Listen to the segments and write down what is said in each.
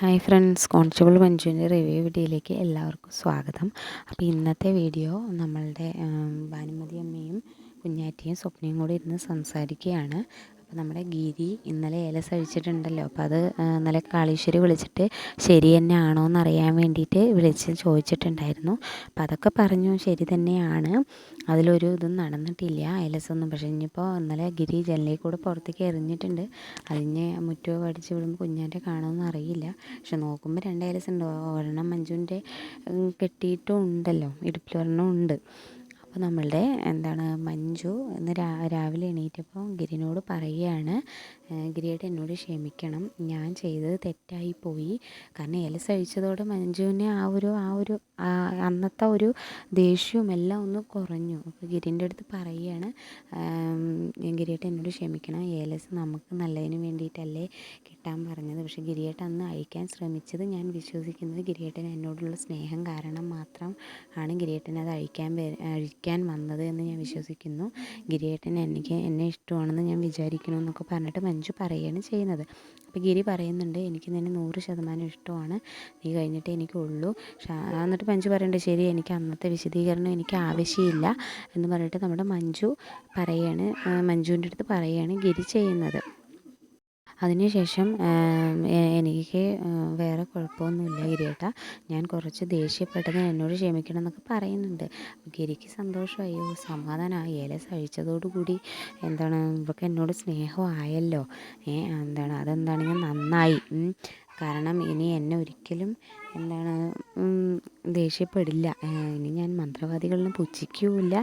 Hi friends constable മഞ്ജുവിന്റെ review വീഡിയോയിലേക്ക് എല്ലാവർക്കും സ്വാഗതം. അപ്പോൾ ഇന്നത്തെ വീഡിയോ നമ്മളുടെ ഭാനുമതി അമ്മയും കുഞ്ഞാറ്റിയും സ്വപ്നയും കൂടി ഇരുന്ന് സംസാരിക്കുകയാണ്. അപ്പോൾ നമ്മുടെ ഗിരി ഇന്നലെ ഏലസ് സഴിച്ചിട്ടുണ്ടല്ലോ. അപ്പോൾ അത് ഇന്നലെ കാളീശ്വരി വിളിച്ചിട്ട് ശരി തന്നെ ആണോ എന്ന് അറിയാൻ വേണ്ടിയിട്ട് വിളിച്ച് ചോദിച്ചിട്ടുണ്ടായിരുന്നു. അപ്പോൾ അതൊക്കെ പറഞ്ഞു ശരി തന്നെയാണ്. അതിലൊരു ഇതും നടന്നിട്ടില്ല ഏലസൊന്നും പക്ഷേ ഇനിയിപ്പോൾ ഇന്നലെ ഗിരി ജനലിൽ കൂടെ പുറത്തേക്ക് എറിഞ്ഞിട്ടുണ്ട്. അതിന് മുറ്റോ പഠിച്ച് വിടുമ്പോൾ കുഞ്ഞാന്റെ കാണുമെന്ന് അറിയില്ല. പക്ഷെ നോക്കുമ്പോൾ രണ്ട് ഏലസ് ഒരെണ്ണം മഞ്ജുവിന്റെ കെട്ടിയിട്ടും ഉണ്ടല്ലോ ഇടുപ്പിലൊരെണ്ണം ഉണ്ട്. അപ്പോൾ നമ്മളുടെ എന്താണ് മഞ്ജു ഇന്ന് രാവിലെ എണീറ്റപ്പോൾ ഗിരിനോട് പറയുകയാണ് ഗിരിയേട്ടൻ എന്നോട് ക്ഷമിക്കണം. ഞാൻ ചെയ്തത് തെറ്റായി പോയി. കാരണം ഇല സഴിച്ചതോടെ മഞ്ജുവിനെ ആ ഒരു ആ ഒരു അന്നത്തെ ഒരു ദേഷ്യവും എല്ലാം ഒന്ന് കുറഞ്ഞു. അപ്പോൾ ഗിരിന്റെ അടുത്ത് പറയുകയാണ് ഗിരിയേട്ടൻ എന്നോട് ക്ഷമിക്കണം. ഏലസ് നമുക്ക് നല്ലതിന് വേണ്ടിയിട്ടല്ലേ കിട്ടാൻ പറഞ്ഞത്. പക്ഷേ ഗിരിയേട്ടൻ അന്ന് അഴിക്കാൻ ശ്രമിച്ചത് ഞാൻ വിശ്വസിക്കുന്നത് ഗിരിയേട്ടൻ എന്നോടുള്ള സ്നേഹം കാരണം മാത്രം ആണ് ഗിരിയേട്ടൻ അത് അഴിക്കാൻ അഴിക്കാൻ വന്നത് എന്ന് ഞാൻ വിശ്വസിക്കുന്നു. ഗിരിയേട്ടൻ എനിക്ക് എന്നെ ഇഷ്ടമാണെന്ന് ഞാൻ വിചാരിക്കുന്നു എന്നൊക്കെ പറഞ്ഞിട്ട് മഞ്ജു പറയുകയാണ് ചെയ്യുന്നത്. അപ്പോൾ ഗിരി പറയുന്നുണ്ട് എനിക്ക് നിന്നെ നൂറ് ശതമാനം ഇഷ്ടമാണ്. നീ കഴിഞ്ഞിട്ടേ എനിക്കുള്ളൂ. എന്നിട്ട് മഞ്ജു പറയുന്നുണ്ട് ശരി എനിക്ക് അന്നത്തെ വിശദീകരണം എനിക്ക് ആവശ്യമില്ല. എന്ന് പറഞ്ഞിട്ട് നമ്മുടെ മഞ്ജു പറയുകയാണ് മഞ്ജുവിന്റെ അടുത്ത് പറയുകയാണ് ഗിരി ചെയ്യുന്നത്. അതിനുശേഷം എനിക്ക് വേറെ കുഴപ്പമൊന്നുമില്ല ഗിരിയേട്ടാ. ഞാൻ കുറച്ച് ദേഷ്യപ്പെട്ടത് എന്നോട് ക്ഷമിക്കണം എന്നൊക്കെ പറയുന്നുണ്ട്. ഗിരിക്ക് സന്തോഷമായി. സമാധാനമായി. ഇല സഹിച്ചതോടുകൂടി എന്താണ് ഇവൾക്ക് എന്നോട് സ്നേഹമായല്ലോ. ഏ എന്താണ് അതെന്താണെങ്കിൽ നന്നായി. കാരണം ഇനി എന്നെ ഒരിക്കലും എന്താണ് ദേഷ്യപ്പെടില്ല. ഇനി ഞാൻ മന്ത്രവാദികളിലും പുച്ഛിക്കുകയില്ല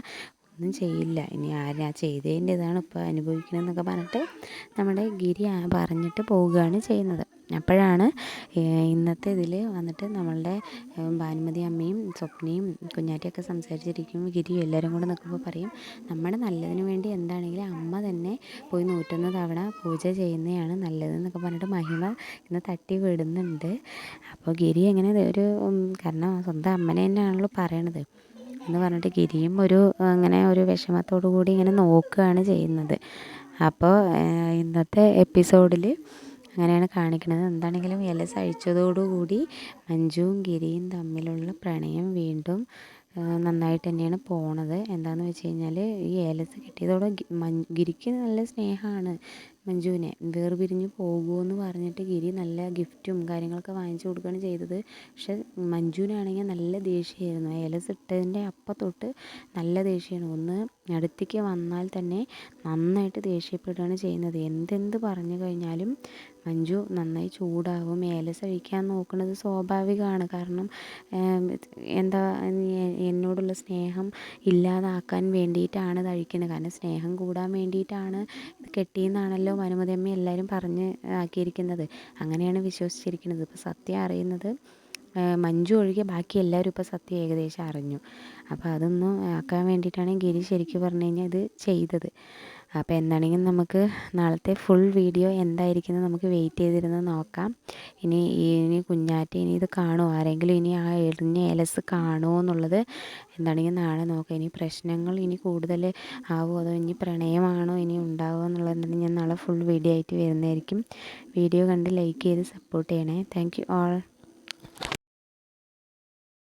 ഒന്നും ചെയ്യില്ല. ഇനി ആരാ ചെയ്തതിന്റെ ഇതാണ് ഇപ്പോൾ അനുഭവിക്കണമെന്നൊക്കെ പറഞ്ഞിട്ട് നമ്മുടെ ഗിരി പറഞ്ഞിട്ട് പോവുകയാണ് ചെയ്യുന്നത്. അപ്പോഴാണ് ഇന്നത്തെ ഇതിൽ വന്നിട്ട് നമ്മളുടെ ഭാനുമതി അമ്മയും സ്വപ്നയും കുഞ്ഞാറ്റിയൊക്കെ സംസാരിച്ചിരിക്കും. ഗിരിയും എല്ലാവരും കൂടെ നിൽക്കുമ്പോൾ പറയും നമ്മുടെ നല്ലതിന് വേണ്ടി എന്താണെങ്കിലും അമ്മ തന്നെ പോയി നൂറ്റൊന്ന് തവണ പൂജ ചെയ്യുന്നതാണ് നല്ലതെന്നൊക്കെ പറഞ്ഞിട്ട് മഹിമ ഇന്ന് തട്ടി വിടുന്നുണ്ട് അപ്പോൾ ഗിരി എങ്ങനെ ഒരു കാരണം സ്വന്തം അമ്മനെ തന്നെയാണല്ലോ പറയണത്. എന്ന് പറഞ്ഞിട്ട് ഗിരിയും ഒരു അങ്ങനെ ഒരു വിഷമത്തോടു കൂടി ഇങ്ങനെ നോക്കുകയാണ് ചെയ്യുന്നത്. അപ്പോൾ ഇന്നത്തെ എപ്പിസോഡിൽ അങ്ങനെയാണ് കാണിക്കുന്നത്. എന്താണെങ്കിലും എലസ് അഴിച്ചതോടുകൂടി മഞ്ജുവും ഗിരിയും തമ്മിലുള്ള പ്രണയം വീണ്ടും നന്നായിട്ട് തന്നെയാണ് പോണത്. എന്താണെന്ന് വെച്ച് കഴിഞ്ഞാൽ ഈ ഏലസ് കിട്ടിയതോടെ ഗിരിക്ക് നല്ല സ്നേഹമാണ്. മഞ്ജുവിനെ വേർപിരിഞ്ഞ് പോകുമെന്ന് പറഞ്ഞിട്ട് ഗിരി നല്ല ഗിഫ്റ്റും കാര്യങ്ങളൊക്കെ വാങ്ങിച്ചു കൊടുക്കുകയാണ് ചെയ്തത്. പക്ഷെ മഞ്ജുവിനാണെങ്കിൽ നല്ല ദേഷ്യമായിരുന്നു. ഏലസ് ഇട്ടതിന്റെ അപ്പം തൊട്ട് നല്ല ദേഷ്യമാണ് ഒന്ന് അടുത്തേക്ക് വന്നാൽ തന്നെ നന്നായിട്ട് ദേഷ്യപ്പെടുകയാണ് ചെയ്യുന്നത്. എന്തെന്ത് പറഞ്ഞു കഴിഞ്ഞാലും മഞ്ജു നന്നായി ചൂടാകും ഏലസ് അഴിക്കാൻ നോക്കുന്നത് സ്വാഭാവികമാണ്. കാരണം എന്താ എന്നോടുള്ള സ്നേഹം ഇല്ലാതാക്കാൻ വേണ്ടിയിട്ടാണ് കഴിക്കുന്നത് കാരണം സ്നേഹം കൂടാൻ വേണ്ടിയിട്ടാണ് കെട്ടിയെന്നാണല്ലോ അനുമതിയമ്മ എല്ലാവരും പറഞ്ഞ് ആക്കിയിരിക്കുന്നത്. അങ്ങനെയാണ് വിശ്വസിച്ചിരിക്കുന്നത്. ഇപ്പോൾ സത്യം അറിയുന്നത് മഞ്ജു ഒഴികെ ബാക്കി എല്ലാവരും ഇപ്പോൾ സത്യം ഏകദേശം അറിഞ്ഞു. അപ്പോൾ അതൊന്നും ആക്കാൻ വേണ്ടിയിട്ടാണ് ഗിരി ശരിക്കും പറഞ്ഞു കഴിഞ്ഞാൽ ഇത് ചെയ്തത്. അപ്പോൾ എന്താണെങ്കിലും നമുക്ക് നാളത്തെ ഫുൾ വീഡിയോ എന്തായിരിക്കുന്നത് നമുക്ക് വെയിറ്റ് ചെയ്തിരുന്ന് നോക്കാം. ഇനി ഇനി കുഞ്ഞാറ്റ ഇനി ഇത് കാണുമോ ആരെങ്കിലും ഇനി ആ എറിഞ്ഞ എലസ് കാണുമോ എന്നുള്ളത് എന്താണെങ്കിൽ നാളെ നോക്കാം. ഇനി പ്രശ്നങ്ങൾ ഇനി കൂടുതൽ ആവുമോ അതോ ഇനി പ്രണയമാണോ ഇനി ഉണ്ടാവുമോ എന്നുള്ളത് ഞാൻ നാളെ ഫുൾ വീഡിയോ ആയിട്ട് വരുന്നതായിരിക്കും. വീഡിയോ കണ്ട് ലൈക്ക് ചെയ്ത് സപ്പോർട്ട് ചെയ്യണേ. Thank you all